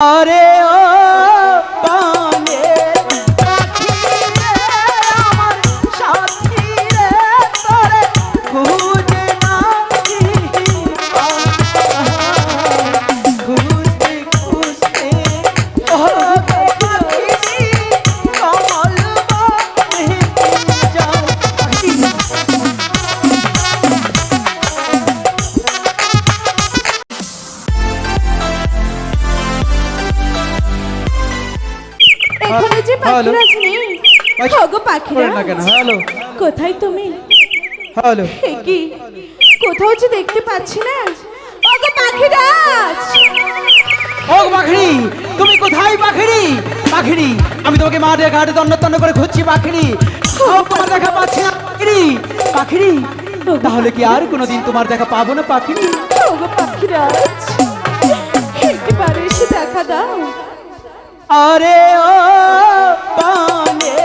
আরে ও এখানে যে। পাখিরাজ নেই পাখি- হগো পাখিরা। করেন না কেন? হ্যালো। কোথায় তুমি? হ্যালো। কি? কোথাও যে দেখতে পাচ্ছি না। ওগো পাখিরাজ ও পাখিড়ি তুমি কোথায় পাখিড়ি পাখিড়ি আমি তোমাকে মাঠে ঘাটে তন্ন তন্ন করে খুঁজছি পাখিরি তোমার দেখা পাচ্ছি না পাখিড়ি পাখিড়ি তাহলে কি আর কোনোদিন তোমার দেখা পাবো না পাখিড়ি ওগো পাখিরাজ একবারে এসে দেখা দাও। আরে ও পানে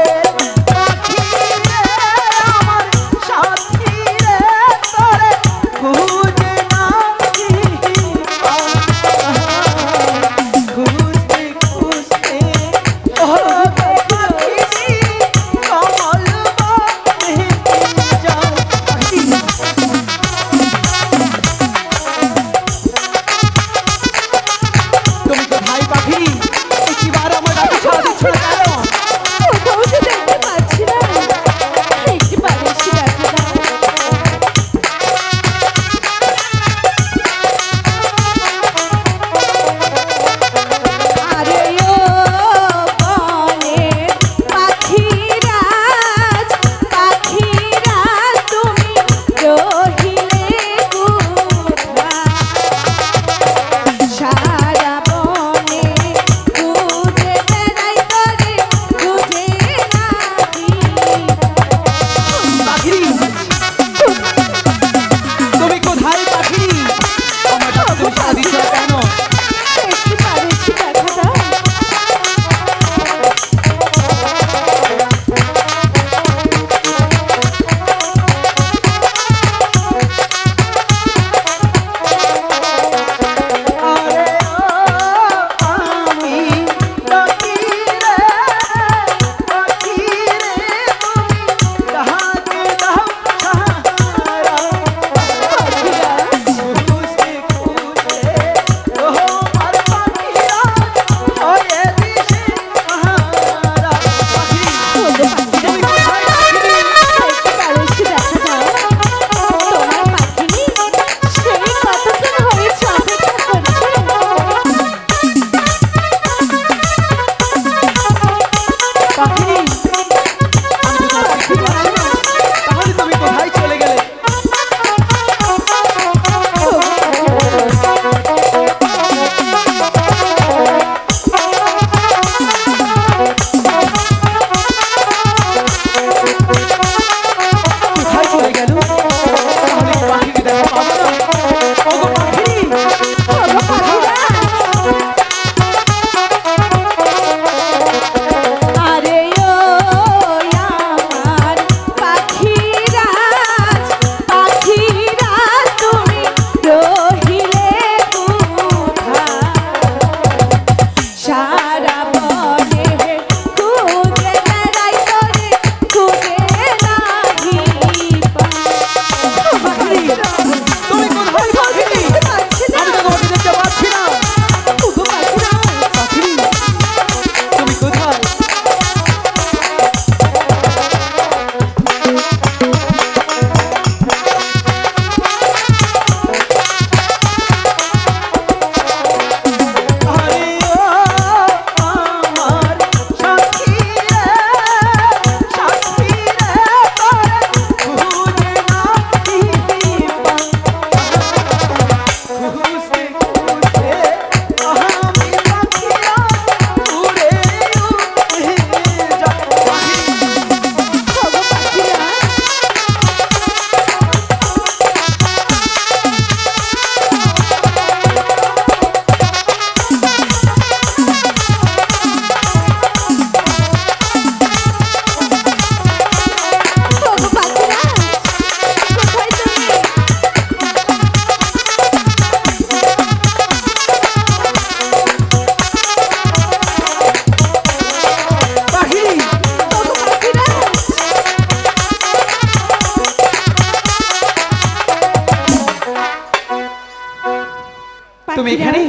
তুমি এখানে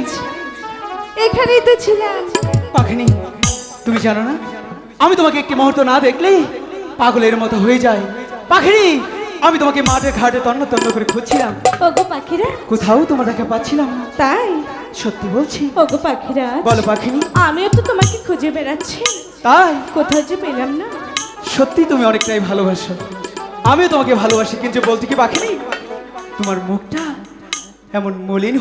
এখানেই তো ছিলাম পাখিনি? তুমি জানো না? আমি তোমাকে একটি মুহূর্ত না দেখলে পাগলের মতো হয়ে যায় পাখিনি আমি তোমাকে মাঠে ঘাটে তন্ন তন্ন করে খুঁজছিলাম। ওগো পাখিরা। কোথাও তোমার দেখা পাচ্ছিলাম না। তাই? সত্যি বলছি। ওগো পাখিরা। বলো পাখিনি। আমিও তো তোমাকে খুঁজে বেড়াচ্ছি। তাই? কোথাও যে পেলাম না। সত্যি তুমি অনেকটাই ভালোবাসো। আমিও তোমাকে ভালোবাসি কিন্তু বলতে কি পাখিনি? তোমার মুখটা এমন মলিন